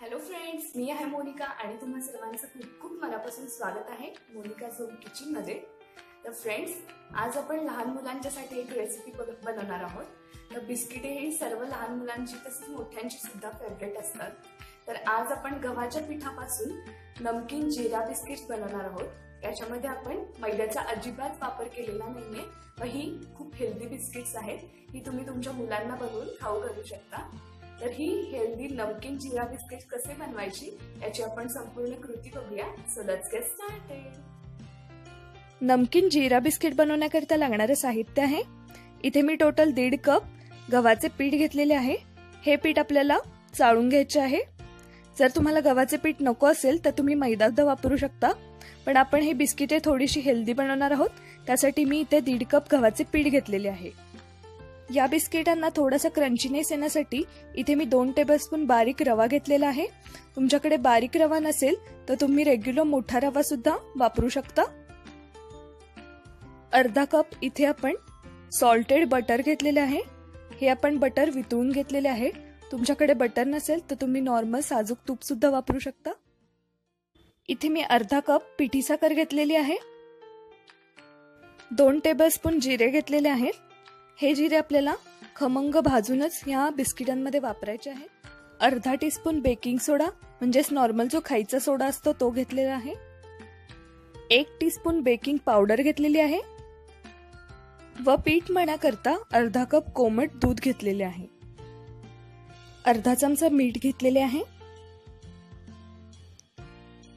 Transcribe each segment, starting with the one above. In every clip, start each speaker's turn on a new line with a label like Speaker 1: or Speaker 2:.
Speaker 1: Hello friends मी आहे मोनिका आणि तुम्हा सर्वांचं खूप खूप मनापासून स्वागत आहे मोनिका झोन किचनमध्ये. तर फ्रेंड्स आज आपण लहान मुलांच्यासाठी एक रेसिपी बनवणार आहोत. तर बिस्किटे ही सर्व लहान मुलांची तसेच मोठ्यांची सुद्धा फेवरेट असतात. तर आज आपण गव्हाच्या पिठापासून नमकीन जिरा बिस्किट बनवणार आहोत. याच्यामध्ये आपण मैद्याचा अजिबात वापर केलेला नाहीये. व ही खूप हेल्दी बिस्किट्स आहेत. ही तुम्ही तुमच्या मुलांना बनवून खाऊ घालू शकता. तर ही हेल्दी नमकीन जिरा बिस्किट कसे बनवायची याची आपण संपूर्ण कृती बघूया. सो लेट्स गेट स्टार्टेड
Speaker 2: नमकीन जिरा बिस्किट बनवण्याकरिता लागणारे साहित्य आहे. इथे मी टोटल दीड कप गव्हाचे पीठ घेतलेले आहे. हे पीठ आपल्याला चाळून घ्यायचे आहे. जर तुम्हाला गव्हाचे पीठ नको असेल तर तुम्ही मैदा वापरू शकता. पण आपण हे बिस्किटे थोडीशी हेल्दी बनवणार आहोत. त्यासाठी मी इथे दीड कप गव्हाचे पीठ घेतलेले आहे. या बिस्किटांना थोडासा क्रंचीनेस येण्यासाठी इथे मी दोन टेबलस्पून बारीक रवा घेतलेला आहे. तुमच्याकडे बारीक रवा नसेल तर तुम्ही रेग्युलर मोठा रवा सुद्धा वापरू शकता. अर्धा कप इथे आपण सॉल्टेड बटर घेतलेले आहे. हे आपण बटर वितळून घेतलेले आहे. तुमच्याकडे बटर नसेल तर तुम्ही नॉर्मल साजूक तूपसुद्धा वापरू शकता. इथे मी अर्धा कप पिठी साखर घेतलेली आहे. दोन टेबलस्पून जिरे घेतलेले आहेत. हे जिरे आपल्याला खमंग भाजूनच ह्या बिस्किटांमध्ये वापरायचे आहे. अर्धा टीस्पून बेकिंग सोडा म्हणजेच नॉर्मल जो खायचा सोडा असतो तो घेतलेला आहे. एक टीस्पून बेकिंग पावडर घेतलेली आहे. व पीठ मण्याकरता अर्धा कप कोमट दूध घेतलेले आहे. अर्धा चमचा मीठ घेतलेले आहे.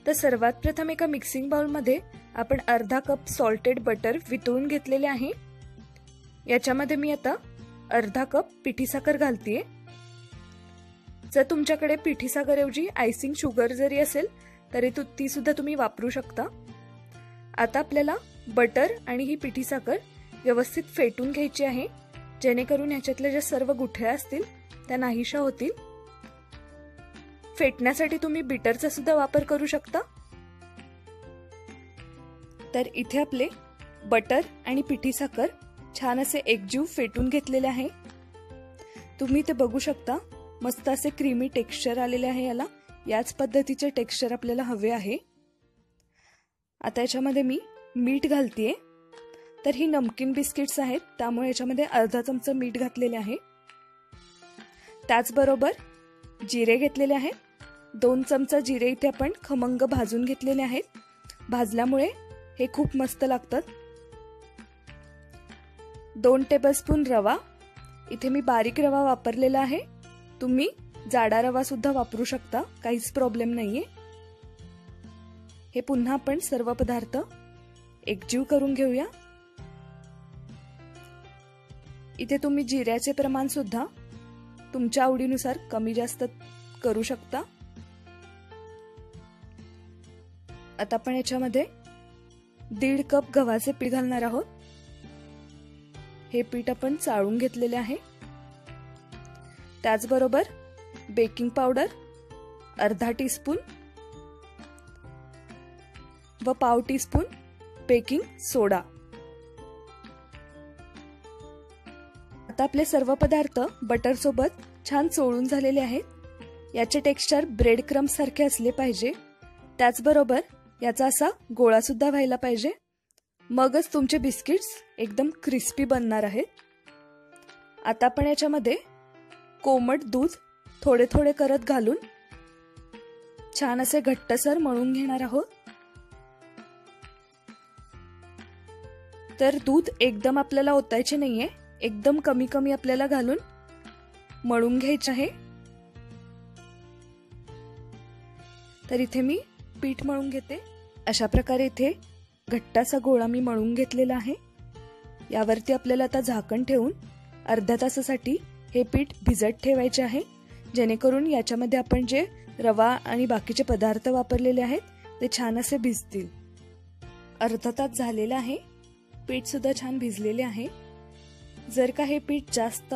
Speaker 2: तर सर्वात प्रथम एका मिक्सिंग बाउलमध्ये आपण अर्धा कप सॉल्टेड बटर वितळून घेतलेले आहे. याच्यामध्ये मी आता अर्धा कप पिठी साखर घालतीये. जर तुमच्याकडे पिठी ऐवजी आयसिंग शुगर जरी असेल तरी तू ती सुद्धा तुम्ही वापरू शकता. आता आपल्याला बटर आणि ही पिठी साखर व्यवस्थित फेटून घ्यायची आहे. जेणेकरून याच्यातल्या ज्या सर्व गुठळ्या असतील त्या नाहीशा होतील. फेटण्यासाठी तुम्ही बिटरचा सुद्धा वापर करू शकता. तर इथे आपले बटर आणि पिठी साखर छान असे एकजीव फेटून घेतलेले आहे. तुम्ही ते बघू शकता. मस्त असे क्रीमी टेक्स्चर आलेले आहे याला. याच पद्धतीचे टेक्स्चर आपल्याला हवे आहे. आता याच्यामध्ये मी मीठ घालतीये. तर ही नमकीन बिस्किट्स आहेत. त्यामुळे याच्यामध्ये अर्धा चमचा मीठ घातलेले आहे. त्याचबरोबर जिरे घेतलेले आहेत. दोन चमचा जिरे इथे आपण खमंग भाजून घेतलेले आहेत. भाजल्यामुळे हे खूप मस्त लागतात. दोन टेबलस्पून रवा. इथे मी बारीक रवा वापरलेला आहे. तुम्ही जाडा रवा सुद्धा वापरू शकता. काहीच प्रॉब्लेम नाहीये. हे पुन्हा आपण सर्व पदार्थ एकजीव करून घेऊया. इथे तुम्ही जिऱ्याचे प्रमाण सुद्धा तुमच्या आवडीनुसार कमी जास्त करू शकता? आता आपण याच्यामध्ये दीड कप गव्हाचे पीठ घालणार आहोत. हे पीठ आपण चाळून घेतलेले आहे. त्याचबरोबर बेकिंग पावडर अर्धा टीस्पून व पाव टीस्पून बेकिंग सोडा. आता आपले सर्व पदार्थ बटरसोबत छान चोळून झालेले आहेत. याचे टेक्स्चर ब्रेड क्रम सारखे असले पाहिजे. त्याचबरोबर याचा असा गोळा सुद्धा व्हायला पाहिजे. मगच तुमचे बिस्किट्स एकदम क्रिस्पी बनणार आहेत. आता आपण याच्यामध्ये कोमट दूध थोडे थोडे करत घालून छान असे घट्टसर मळून घेणार आहोत. तर दूध एकदम आपल्याला ओतायचे नाहीये. एकदम कमी कमी आपल्याला घालून मळून घ्यायचे आहे. तर इथे मी पीठ मळून घेते. अशा प्रकारे इथे घट्टाचा गोळा मी मळून घेतलेला आहे. यावरती आपल्याला आता झाकण ठेवून अर्ध्या तासासाठी हे पीठ भिजत ठेवायचे आहे. जेणेकरून याच्यामध्ये आपण जे रवा आणि बाकीचे पदार्थ वापरलेले आहेत ते छान असे भिजतील. अर्धा तास झालेला आहे. पीठसुद्धा छान भिजलेले आहे. जर का हे पीठ जास्त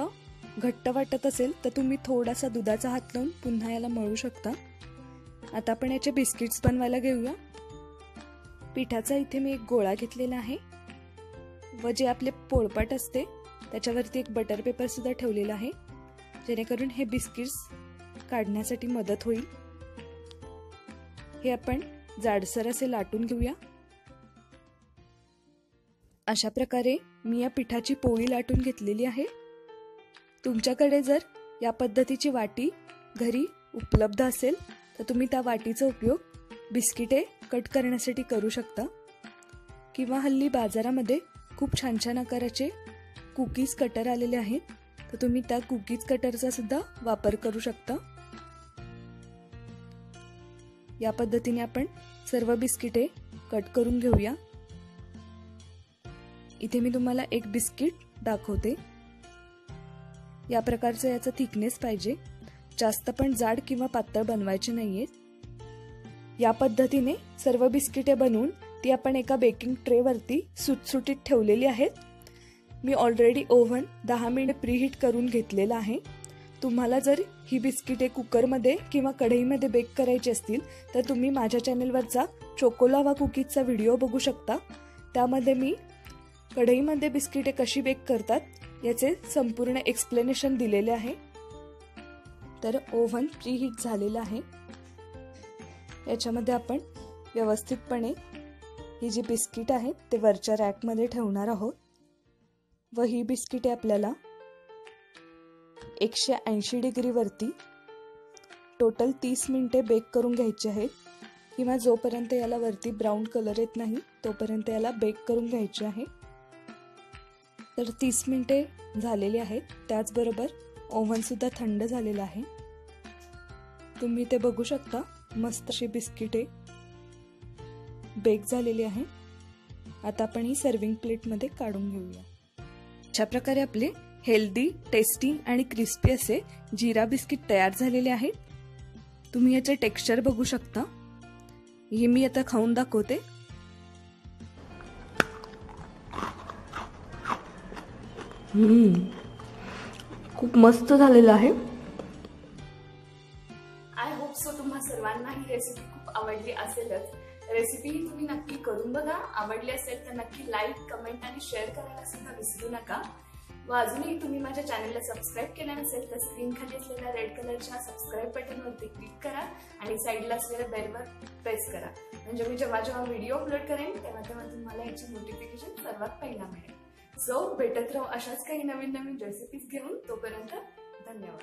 Speaker 2: घट्ट वाटत असेल तर तुम्ही थोडासा दुधाचा हात लावून पुन्हा याला मळू शकता. आता आपण याचे बिस्किट्स बनवायला घेऊया. पिठाचा इथे मी एक गोळा घेतलेला आहे. व जे आपले पोळपाट असते त्याच्यावरती एक बटर पेपर सुद्धा ठेवलेला आहे. जेणेकरून हे बिस्किट्स काढण्यासाठी मदत होईल. हे आपण जाडसर असे लाटून घेऊया. अशा प्रकारे मी या पिठाची पोळी लाटून घेतलेली आहे. तुमच्याकडे जर या पद्धतीची वाटी घरी उपलब्ध असेल तर तुम्ही त्या वाटीचा उपयोग बिस्किटे कट करण्यासाठी करू शकता. किंवा हल्ली बाजारामध्ये खूप छान छान आकाराचे कुकीज कटर आलेले आहेत तर तुम्ही त्या कुकीज कटरचा सुद्धा वापर करू शकता. या पद्धतीने आपण सर्व बिस्किटे कट करून घेऊया. इथे मी तुम्हाला एक बिस्किट दाखवते. या प्रकारचं याचं थिकनेस पाहिजे. जास्त पण जाड किंवा पातळ बनवायचे नाहीयेत या पद्धतीने सर्व बिस्किटे बनवून ती आपण एका बेकिंग ट्रेवरती सुटसुटीत ठेवलेली आहेत. मी ऑलरेडी ओव्हन दहा मिनिट प्रीहीट करून घेतलेला आहे. तुम्हाला जर ही बिस्किटे कुकरमध्ये किंवा कढईमध्ये बेक करायची असतील तर तुम्ही माझ्या चॅनेलवरचा चोकोलावा कुकीजचा व्हिडिओ बघू शकता. त्यामध्ये मी कढईमध्ये बिस्किटे कशी बेक करतात याचे संपूर्ण एक्सप्लेनेशन दिलेले आहे. तर ओव्हन प्रीहीट झालेलं आहे. याच्यामध्ये आपण व्यवस्थितपणे ही जी बिस्किट आहेत ते वरच्या रॅकमध्ये ठेवणार आहोत. व ही बिस्किटे आपल्याला एकशे ऐंशी डिग्रीवरती टोटल तीस मिनटे बेक करून घ्यायची आहेत. किंवा जोपर्यंत याला वरती ब्राऊन कलर येत नाही तोपर्यंत याला बेक करून घ्यायचे आहे. तर तीस मिनटे झालेली आहेत. त्याचबरोबर ओव्हनसुद्धा थंड झालेलं आहे. तुम्ही ते बघू शकता. मस्त अशी बिस्किटे बेक झालेली आहे. आता आपण ही सर्विंग प्लेटमध्ये काढून घेऊया. अशा प्रकारे आपले हेल्दी टेस्टी आणि क्रिस्पी असे जिरा बिस्किट तयार झालेले आहेत. तुम्ही याचे टेक्स्चर बघू शकता. हे मी आता खाऊन दाखवते. खूप मस्त झालेलं आहे.
Speaker 1: आय होप सो तुम्हा सर्वांना ही रेसिपी खूप आवडली असेलच. रेसिपी ही तुम्ही नक्की करून बघा. आवडली असेल तर नक्की लाईक कमेंट आणि शेअर करायला सुद्धा विसरू नका. व अजूनही तुम्ही माझ्या चॅनलला सबस्क्राईब केलं नसेल तर स्क्रीन खाली असलेल्या रेड कलरच्या सबस्क्राईब बटनवरती क्लिक करा आणि साईडला असलेल्या बेलवर प्रेस करा. म्हणजे मी जेव्हा जेव्हा व्हिडिओ अपलोड करेन तेव्हा तेव्हा तुम्हाला याची नोटिफिकेशन सर्वात पहिला मिळेल. सो भेटत राहू अशाच काही नवीन नवीन रेसिपीज घेऊन तोपर्यंत धन्यवाद.